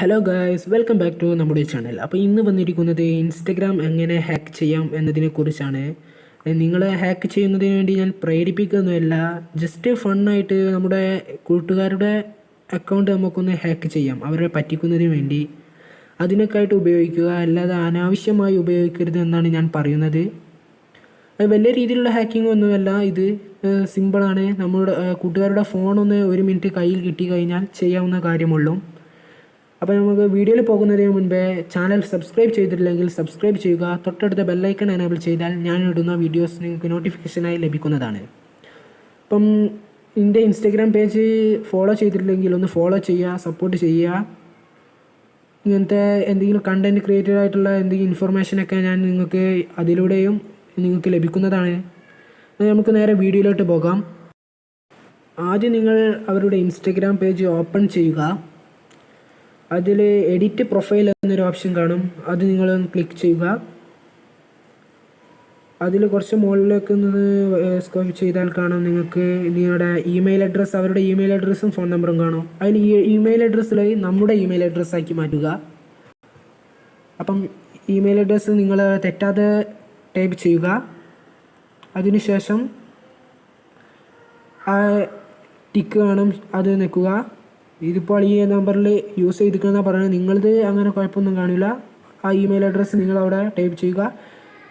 Hello guys welcome back to നമ്മുടെ channel അപ്പോൾ ഇന്ന് വന്നിരിക്കുന്നത് ഇൻസ്റ്റഗ്രാം എങ്ങനെ ഹാക്ക് ചെയ്യാം എന്നതിനെക്കുറിച്ചാണ് നിങ്ങളെ ഹാക്ക് ചെയ്യുന്നതിന് വേണ്ടി ഞാൻ പ്രേരിപ്പിക്കുന്നതല്ല. ജസ്റ്റ് ഫണ്ണായിട്ട് നമ്മുടെ കൂട്ടുകാരുടെ അക്കൗണ്ട് നമുക്കൊന്ന് ഹാക്ക് ചെയ്യാം. അവരെ പറ്റിക്കുന്നതിന് വേണ്ടി. അതിനൊക്കെയായിട്ട് ഉപയോഗിക്കുക. അല്ലാതെ അനാവശ്യമായി ഉപയോഗിക്കരുത് എന്നാണ് ഞാൻ പറയുന്നത്. വലിയ രീതിയിലുള്ള ഹാക്കിംഗ് ഒന്നുമല്ല. ഇത് സിമ്പിളാണ് നമ്മുടെ കൂട്ടുകാരുടെ ഫോണൊന്ന് ഒരു മിനിറ്റ് കയ്യിൽ കിട്ടി കഴിഞ്ഞാൽ ചെയ്യാവുന്ന കാര്യമുള്ളൂ. അപ്പോൾ നമുക്ക് വീഡിയോയിൽ പോകുന്നതിന് മുൻപേ ചാനൽ സബ്സ്ക്രൈബ് ചെയ്തിട്ടില്ലെങ്കിൽ സബ്സ്ക്രൈബ് ചെയ്യുക. തൊട്ടടുത്ത ബെല്ലൈക്കൺ എനേബിൾ ചെയ്താൽ ഞാൻ ഇടുന്ന വീഡിയോസ് നിങ്ങൾക്ക് നോട്ടിഫിക്കേഷനായി ലഭിക്കുന്നതാണ്. അപ്പം എന്റെ ഇൻസ്റ്റഗ്രാം പേജ് ഫോളോ ചെയ്തിട്ടില്ലെങ്കിൽ ഒന്ന് ഫോളോ ചെയ്യുക സപ്പോർട്ട് ചെയ്യുക. ഇങ്ങനത്തെ എന്തെങ്കിലും കണ്ടന്റ് ക്രിയേറ്റീവ് ആയിട്ടുള്ള എന്തെങ്കിലും ഇൻഫർമേഷനൊക്കെ ഞാൻ നിങ്ങൾക്ക് അതിലൂടെയും നിങ്ങൾക്ക് ലഭിക്കുന്നതാണ്. നമുക്ക് നേരെ വീഡിയോയിലോട്ട് പോകാം. ആദ്യം നിങ്ങൾ അവരുടെ ഇൻസ്റ്റഗ്രാം പേജ് ഓപ്പൺ ചെയ്യുക. അതിൽ എഡിറ്റ് പ്രൊഫൈൽ എന്നൊരു ഓപ്ഷൻ കാണും. അത് നിങ്ങൾ ക്ലിക്ക് ചെയ്യുക. അതിൽ കുറച്ച് മുകളിലേക്ക് നിന്ന് സ്കോപ്പ് ചെയ്താൽ കാണാം നിങ്ങൾക്ക് നിങ്ങളുടെ ഇമെയിൽ അഡ്രസ്സ് അവരുടെ ഇമെയിൽ അഡ്രസ്സും ഫോൺ നമ്പറും കാണും. അതിൽ ഈ ഇമെയിൽ അഡ്രസ്സിൽ നമ്മുടെ ഇമെയിൽ അഡ്രസ്സാക്കി മാറ്റുക. അപ്പം ഇമെയിൽ അഡ്രസ്സ് നിങ്ങൾ തെറ്റാതെ ടൈപ്പ് ചെയ്യുക. അതിനുശേഷം ടിക്ക് കാണും അത് നിൽക്കുക. ഇതിപ്പോൾ ഈ നമ്പറിൽ യൂസ് ചെയ്തിരിക്കുന്ന പറയുന്നത്. നിങ്ങളത് അങ്ങനെ കുഴപ്പമൊന്നും കാണില്ല. ആ ഇമെയിൽ അഡ്രസ്സ് നിങ്ങൾ അവിടെ ടൈപ്പ് ചെയ്യുക.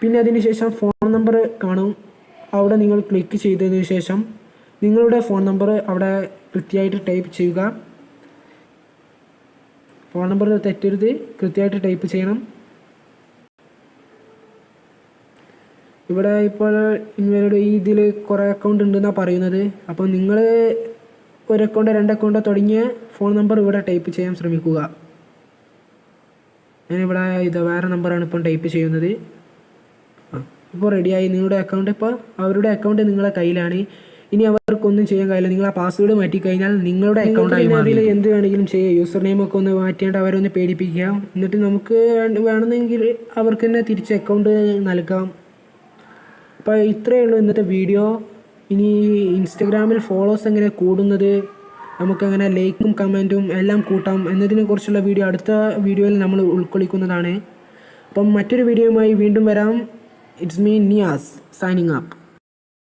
പിന്നെ അതിന് ശേഷം ഫോൺ നമ്പർ കാണും. അവിടെ നിങ്ങൾ ക്ലിക്ക് ചെയ്തതിന് ശേഷം നിങ്ങളുടെ ഫോൺ നമ്പർ അവിടെ കൃത്യമായിട്ട് ടൈപ്പ് ചെയ്യുക. ഫോൺ നമ്പർ തെറ്റരുത്. കൃത്യമായിട്ട് ടൈപ്പ് ചെയ്യണം. ഇവിടെ ഇപ്പോൾ ഇവരുടെ ഈ ഇതിൽ കുറേ അക്കൗണ്ട് ഉണ്ടെന്നാണ് പറയുന്നത്. അപ്പോൾ നിങ്ങൾ ഒരു അക്കൗണ്ടോ രണ്ട് അക്കൗണ്ടോ തുടങ്ങിയ ഫോൺ നമ്പർ ഇവിടെ ടൈപ്പ് ചെയ്യാൻ ശ്രമിക്കുക. ഞാനിവിടെ ഇത് വേറെ നമ്പറാണ് ഇപ്പം ടൈപ്പ് ചെയ്യുന്നത്. ആ ഇപ്പോൾ റെഡിയായി നിങ്ങളുടെ അക്കൗണ്ട് ഇപ്പോൾ അവരുടെ അക്കൗണ്ട് നിങ്ങളുടെ കയ്യിലാണ്. ഇനി അവർക്കൊന്നും ചെയ്യാൻ കഴിയില്ല. നിങ്ങൾ ആ പാസ്വേഡ് മാറ്റി കഴിഞ്ഞാൽ നിങ്ങളുടെ അക്കൗണ്ടായി അതിൽ എന്ത് വേണമെങ്കിലും ചെയ്യുക യൂസർ നെയിം ഒക്കെ ഒന്ന് മാറ്റിയാണ്ട് അവരൊന്ന് പേടിപ്പിക്കുക എന്നിട്ട് നമുക്ക് വേണമെങ്കിൽ അവർക്ക് തന്നെ തിരിച്ച് അക്കൗണ്ട് നൽകാം. അപ്പോൾ ഇത്രയേ ഉള്ളൂ ഇന്നത്തെ വീഡിയോ ഇനി ഇൻസ്റ്റഗ്രാമിൽ ഫോളോസ് എങ്ങനെ കൂടുന്നത്? നമുക്കങ്ങനെ ലൈക്കും കമന്റും എല്ലാം കൂട്ടാം. എന്നതിനെ കുറിച്ചുള്ള വീഡിയോ അടുത്ത വീഡിയോയിൽ നമ്മൾ ഉൾക്കൊള്ളിക്കുന്നതാണ്. അപ്പം മറ്റൊരു വീഡിയോയുമായി വീണ്ടും വരാം. It's me Niyas signing up